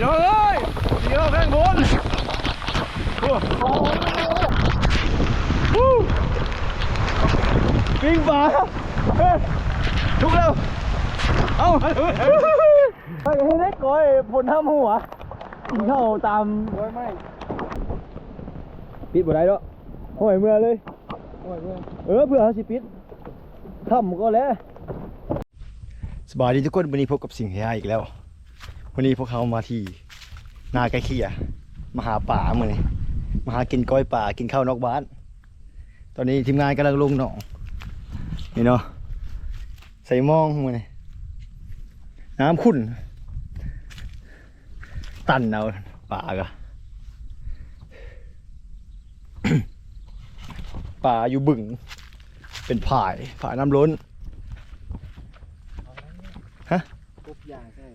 พี่น้องเอ้ยพี่น้องข้างบนโอ้โหวู้ปิ้งปลาเฮ้ยทุกแล้วเอ้าเฮ้ยให้ได้ก้อยผลทำหัวกินข้าวตามก้อยไม่ปิดบ่ได้แล้วห้อยเมื่อเลยห้อยเมื่อเออเพื่อเขาสิปิดค่ำก็แล้วสบายดีทุกคนวันนี้พบกับสิ่งที่ยอีกแล้ว วันนี้พวกเขามาที่นาไก่เขียมาหาป่าเมื่อนี้มาหากินก้อยป่ากินข้าวนอกบ้าน ตอนนี้ทีมงานกำลังลงหนองนี่เนาะใส่มองเมื่อนี้น้ำขุ่นตันเอาป่ากะป่าอยู่บึงเป็นผายผายน้ำล้น กบยางใช่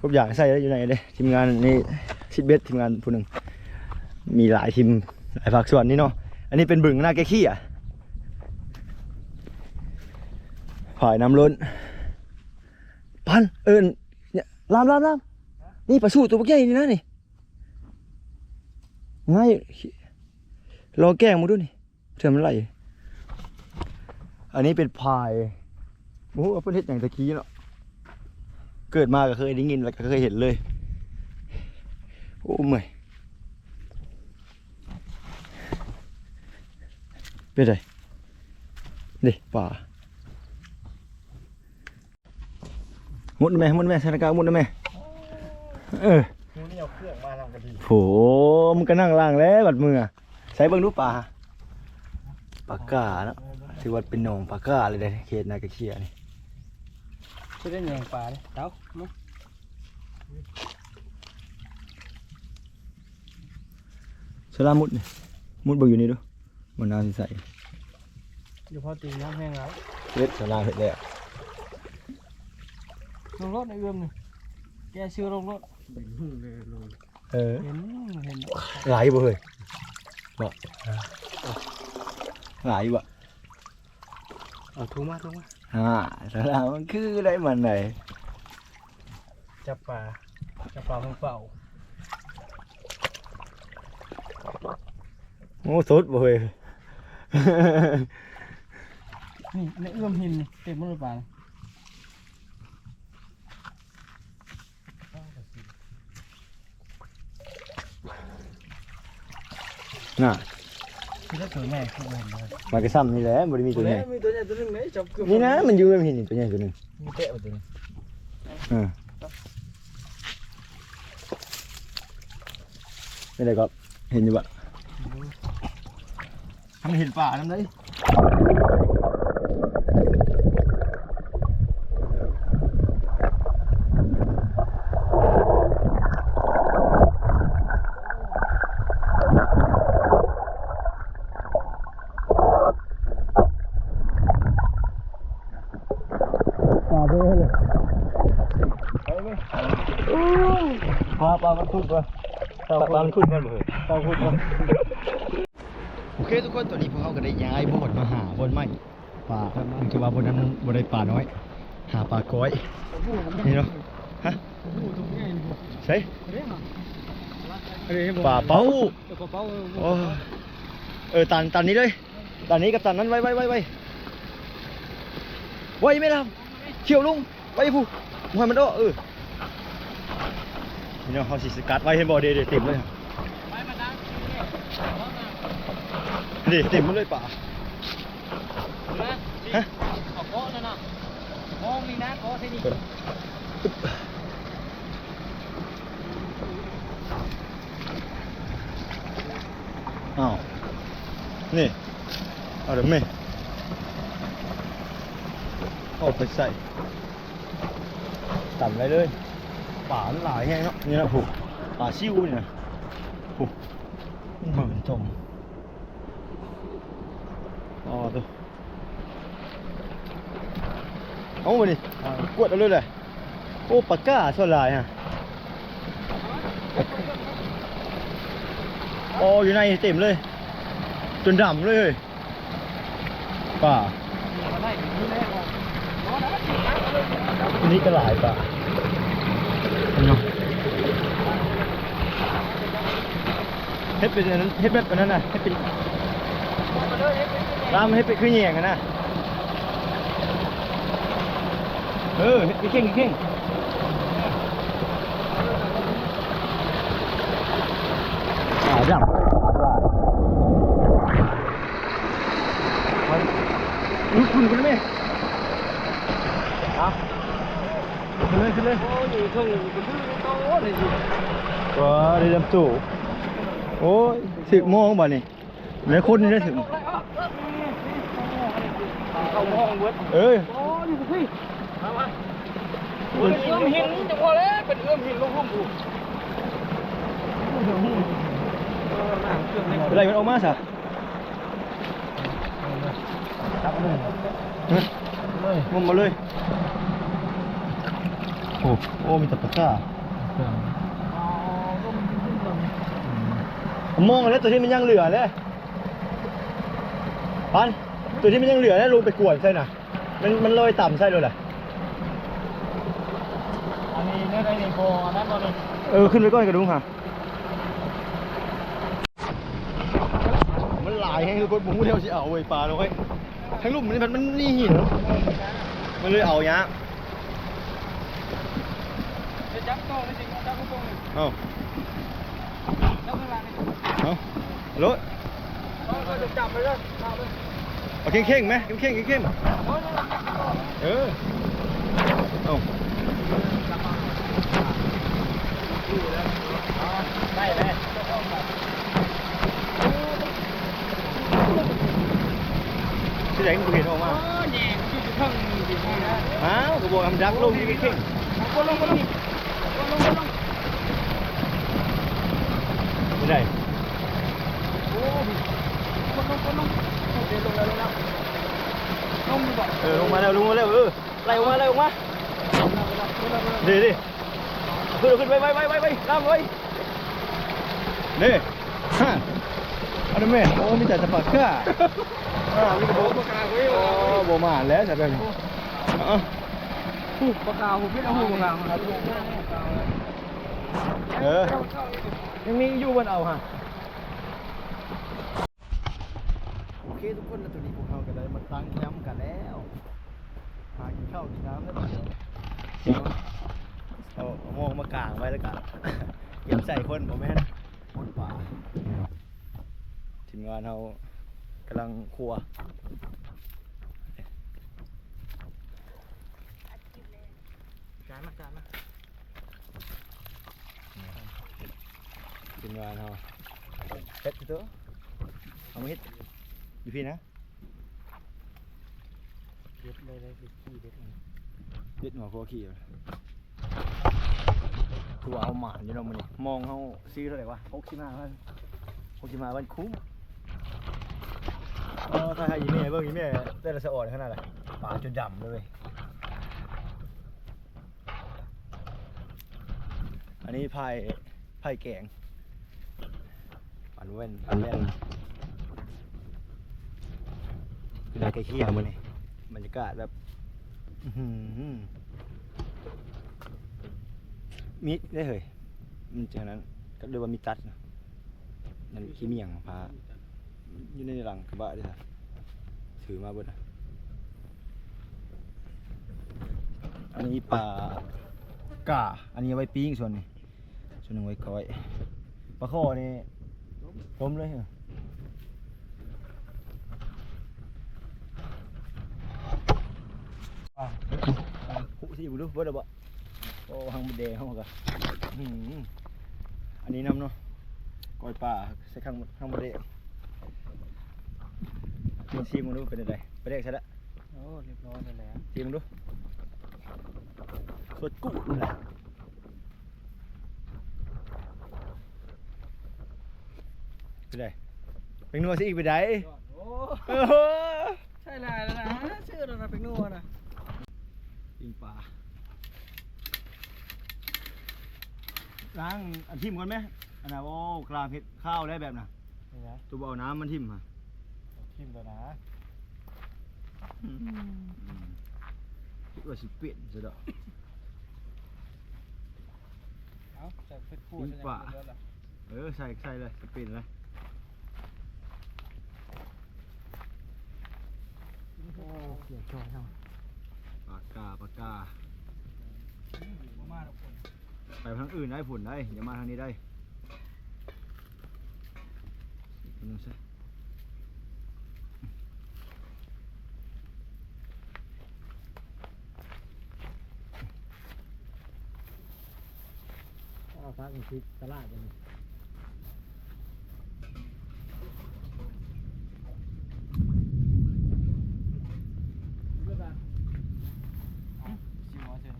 ครบอย่างใส่แล้วอยู่ไหนเลยทีมงานนี่ชิดเบสทีมงานผู้หนึ่งมีหลายทีมหลายภาคส่วนนี่เนาะอันนี้เป็นบึงหน้าแกขี้อะผายน้ำล้นพันเอิญเนี่ยลามลามลามนี่ปลาสู้ตัวพวกใหญ่นี่นะนี่ง่ายรอแก้งมาดูนี่เธอมันไหลอันนี้เป็นพายโอ้โหประเทศอย่างตะกี้เนาะ เกิดมาก็เคยได้ยินแล้วก็เคยเห็นเลย โอ้เมื่อยเป็นไรเด็ป่ามุดแม่มุดแม่สถานการณ์มุดนะแม่เออมูนี่เอาเครื่องมาทำกันดีโหมันก็นั่งล่างแล้วบัดมืออะใช้เบิ่งดูป่าปากกาเนาะถือว่าเป็นหนองปากกาเลยเด้เขตนากระเคียนี่ จะได้แยงปลาเลยเต้ามั้งสลามุดนี่มุดเบิ่งอยู่นี่ดูมันน่าสิใส่อยู่พอตีน้ำแห้งแล้วเล็ดสลาเห็ดแล้วลงรถในเอื้อมนี่แกชื่อลงรถเออเห็นเห็นหลายบ่เฮ้ยบ่หลายบ่เอาทุ่มาทุ่มา อ่าสลามันคือได้มันไหนจับปลาจับปลาเฝ้าโอ้สดบ่เฮ้ยนี่ในเอื้อมหินเต็มหมดเลยปลาน่ะ คือถ้าตัวใหญ่คือเห็นเลยมันก็ซ้ำนี่แหละบริมีตัวใหญ่มีตัวใหญ่ตัวนึงไหมจับเกือบนี่นะมันอยู่ไม่เห็นตัวใหญ่ตัวหนึงมีเตะตัวนึงเออไม่ได้ก็เห็นอยู่บ่ทำเห็นป่านำได้ป่าเบ้เลยไปไหม ปลาปลามันคุดก่อนปลาปลามันคุดกันบ่เฮ้ยปลาคุดก่อนโอเคทุกคนตอนนี้พวกเขาก็ได้ย้ายโบสถ์มาหาบนไม้ป่ามันคือว่าบนนั้นบนได้ป่าน้อย หาปลาก้อยนี่เนาะฮะใช่ป่าเป้าเดี๋ยวกระเป๋าโอ้เออตันตันนี้เลยตันนี้กับตันนั้นไว้ไว้ไว้ไว้ไว้ไม่ทำเขี่ยวลุงไว้ผู้มวยมันโดเออ นี่เนาะเขาสิสกัดไว้ให้บ่เดเดเต็มเลยเดเต็มหมดเลยป่าฮะเอาเกาะนั่นน่ะมองนี่นะเกาะที่นี่อ้าวนี่เอาเดี๋ยวไม่เอาไปใส่ต่ำไรเลย ป่ามันหลายแห้งเนาะนี่นะผูกป่าซิวเนี่นะผูกเหมือนจมอ๋อตัวเอามาดิกวดเอาเลยเลยโอ้ปากกาส่วนลายฮะอ๋ออยู่ในเต็มเลย จนดำเลยป่านี่แน่ก่อนอันนี้ก็หลายป่า เนาะเฮ็ดเป็นอันนั้นเฮ็ดแบบอันนั้นน่ะเฮ็ดเป็นตามเฮ็ดเป็นคือแยงกันนะเออเฮ็ดเป็นเข่งเข่งอ่าจับอุ้ยคุณคุณไหม ลยสิว้าได้ลำตู่โอ้ยสึกโมงบ่นี่แล้วคนนี่ได้ถึงเข้าห้องเบิดเอ้ยโอ้ยอยู่พี่มามาเป็นเอื้อมหินจังหวะแล้วเป็นเอื้อมหินลงลุ่มผูเออน้ำเครื่องนี่เป็นไรมันออกมาซะครับเลยเฮ้ยเลยงมมาเลยโอ้โอ้มีแตะปากกาเครื่องอ๋อก็มันขึ้นตรงนี้ผมมองแล้วตัวที่มันยังเหลือเลยพันตัวที่มันยังเหลือแล้วลงไปกวนใช่น่ะ มันมันลอยต่ำใช่เลยแหละอันนี้เนี่ยได้ในโบอันนั้นบ่นี่เออขึ้นไปก้อนกระดุงค่ะ มันหลายแห้งคือคนผมพูดเดียวสิเอาไว้ยปลาเลยทั้งลุ่มนี่มันมันนี่หินมันเลยเอายะจะจับโตเลยสิจับโต เลยเอาจับข้าเอารถเออจะจับไปเลยเอาเข่งเข่งๆไหมเข่งเข่งๆเข่งๆเออเอาได้เลยที่ไหนมันเห็นออกมาอ้าวกระบอกทำดักลงที่เข่งลงลงลงลง ๆที่ไหนโอ้ยก็ลงก็ลงเดี๋ยวลงแล้วลงแล้วลงดีกว่าเออลงมาแล้วลงมาแล้วเออไล่ออกมาไล่ออกมาดีดิขึ้นขึ้นไปไปไปไปไปล่ามไปนี่ฮะอันนั้นแม่โอ้มีแต่ตะปักก้าอ่ามีกระบอกปากกาเว้ยโอ้โบมาแล้วแต่แบบนี้เอ๋อหูปากกาหูพิษเอาหูปากกา เออ ยังมีอยู่บนเอาฮะโอเคทุกคนแล้วตัวนี้พวกเราก็ได้มาตั้งแคมป์กันแล้วหากินข้าวกินน้ำแล้วเดี๋ยวเอาเอาหมองมากางไว้แล้วกันเก็บใส่คนผมแม่นคนป่าทีมงานเรากำลังครัวจานมาจานมา ทีมงานเราเฮ็ดตัวเอามาเฮ็ดอยู่พี่นะเด็ดเลยเลยขี้เด็ดเฮ็ดหัวครัวขี้อยู่คือว่าเอาหมานอยู่เนาะมันนี่มองเขาซื้อเท่าไหร่วะหกสิบห้าพันหกสิบห้าพันคุ้มเออถ้าให้อีเม่เบิ่งอีเม่ได้ละสะอ่อนขนาดไหนปลาจนดำเลยอันนี้ไผ่ไผ่แกง นเว้นปันแว่นคือได้ใกล้เคียงมันนี่บรรยากาศแบบอื้อหือมีได้เหยมันจากนั้นก็เรียกว่ามีตัดนะนั่นขี้เมียงพาอยู่ในหลังกระบะด้วยค่ะถือมาเบิดนะอันนี้ปลากาอันนี้เอาไว้ปิ้งส่วนนี้ส่วนหนึ่งไว้ก้อยปลาข้อนี่ ต้มเลยเหรออะหุสิบุดูเบิดแล้วบ่โอ้หังมันแดงเข้ามากันอื้อหืออันนี้น้ำเนาะก้อยปลาใส่ข้างข้างบนแดงมีซีมึงดูเป็นอะไรไปแดกใช่ละโอ้เรียบร้อยแล้วซีมึงดูสดกุ่นแหละ เป็นไรเป็นนัวสิอีกไปไหนโอ้เออใช่แล้วนะชื่อเราเป็นนัวนะปิงปลาล้างอันทิมก่อนไหมอันน่ะโอ้กลางเห็ดข้าวได้แบบน่ะนี่นะตัวเอาน้ำมันทิมฮะทิมตัวนะคิดว่าสิเปลี่ยนซะดอกเอ้าใส่เพชรพูดปิงปลาเออใส่ใส่เลยสปินเลย โอ้เกี่ยวช่วยเนาะปากกาปากกา มาทุกคนไปทางอื่นได้ผุนได้อย่ามาทางนี้ได้อีกคนหนึงใช่เอาพักอีกทีตลาดกันเลือกอะสิหัวเชิญ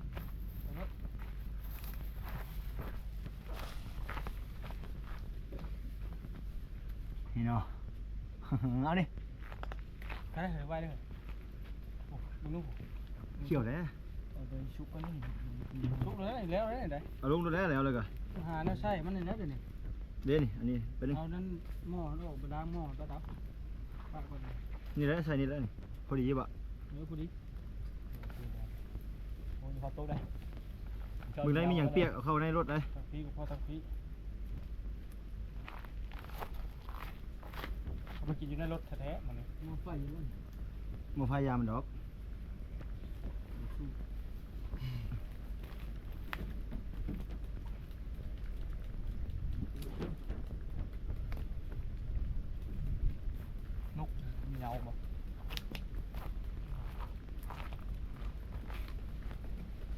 นี่เนาะ เอาดิใครเหรอไว้เลยโอ้ดูนู่นเขี่ยวแล้วเอาไปชุบกันนี่ชุบเลยแล้วเลยได้เอาลงดูแล้วแล้วเลยก็หาเนี่ยใช่มันนี่แล้วเดี๋ยวนี้เด้นี่อันนี้เป็นนี่เอานั้นหม้อแล้วไปล้างหม้อแล้วดับปากก่อนนี่แหละใส่นี่แหล้วนี่พอดีปะเนื้อพอดีโอ้ยพอโต๊ะได้มึงได้มีอย่างเปียกเอาเข้าในรถเลยตักพีกับพ่อตักพีเอา มากินอยู่ในรถแท้ๆมันเลยมาไฟอยู่นั่นมาพยายามมันดอกนกมีเงาบ่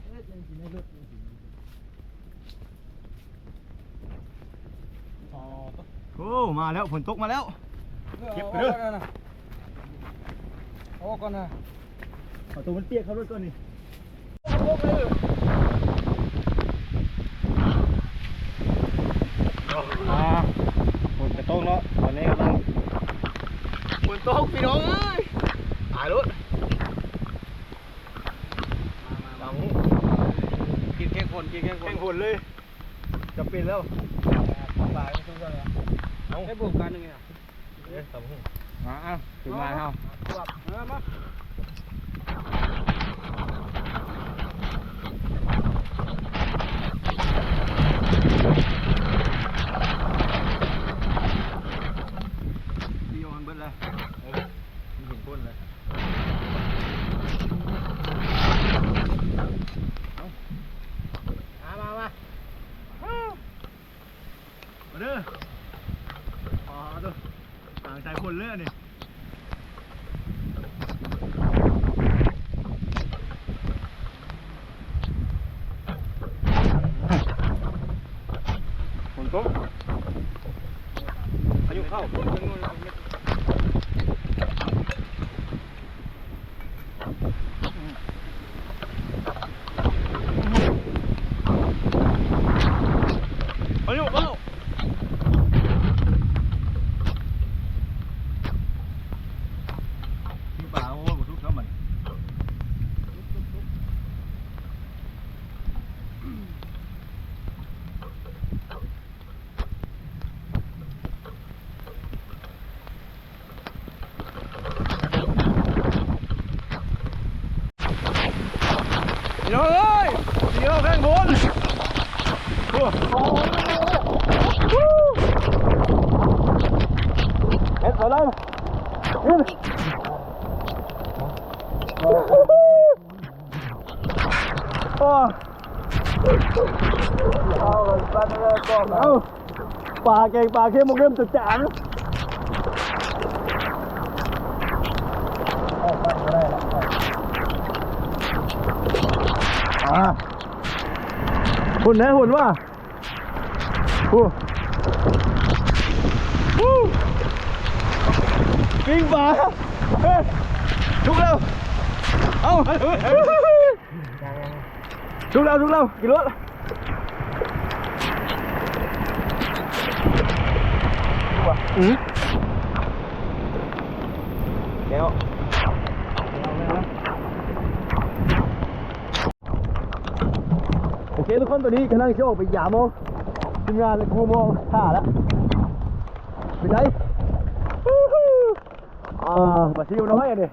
เอ๊ะยังกินในรถยังกินอ๋อตุ๊กโอ้มาแล้วฝนตกมาแล้ว เก็บไปเด้ออานะโอ้ก่อนนะเอาตัวมันเปียกเข้ารถก่อนนี่โอ้เลยอ่าฝนจะตกแล้วตอนนี้กำลังฝนตกพี่น้องเอ้ยตายรถหลังกินแค่คนกินแค่คแข่นงฝนเลยจะเป็นแล้วปลาไม่ต้องเลยเอาให้บวกกันยังไงอะ เอ๊ะตำหู อ่าถึงมาเท่ามา พี่โยนเบิ้ลเลยเออมีเห็นก้นเลยเอา มามามา มาเด้ออ๋อตัวต่างชายคนเลือนี่ อายุเข้าพายุเข้าที่ป่าโอ้ยบุทุกข์แล้วมัน พี่น้องเอ้ยพี่น้องข้างบนโอ้เฮ็ดไปเลยขึ้นโอ้เอาเลยปลาเนื้อก่อนเอาปลาเก่งปลาเข้มมุกเริ่มจะ หุ่นไหนหุ่นวะาโอ้วิ่งป่าทุกเร็วเอาทุกเร็วทุกเร็วกี่รถอืมแล้วโอเคทุกค นตัวนี้กำลังโชว์ไปหยามอทีมงานครูมองท่าแล้วไปไหนอ่าปลาซิวน้อยอะดิ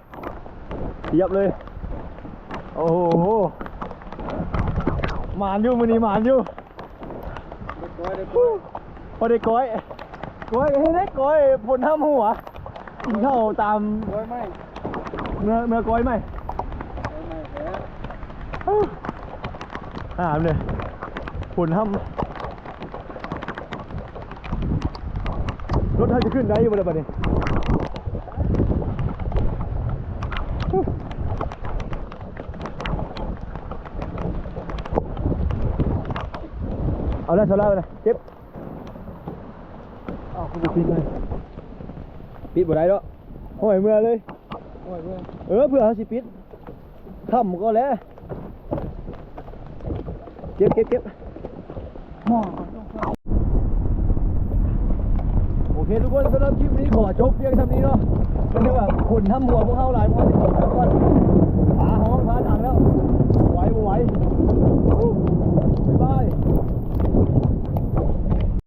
เทียบเลย โอ้โหหมานอยู่มือนี้หมานอยู่เด็กน้อยเด็กน้อยพอได้ก้อยก้อยให้ได้ก้อยผลห้ามหัวกินข้าวตามโอ้ยไม่เมื่อเมื่อก้อยไหมโอ้ยไม่แล้วอาหาเลย ผลห้ามรถท่านจะขึ้นได้อยู่บนระเบิดนี่เอาแล้วโซล่าไปเลยเก็บอ้าวคุณปิดเลยปิดบ่ได้แล้วโอ้ยเมื่อเลยโอ้ยเว้ยเออเพื่อเขาสิปิดค่ำก็แล้วเก็บ โอเคทุกคนสำหรับคลิปนี้ขอจบเพียงเท่านี้เนาะก็เรียกว่าคนทำหัวพวกเขาหลายพอที่ผมก็หาห้องพาทางแล้วไหวบ่ไหวบ๊ายบาย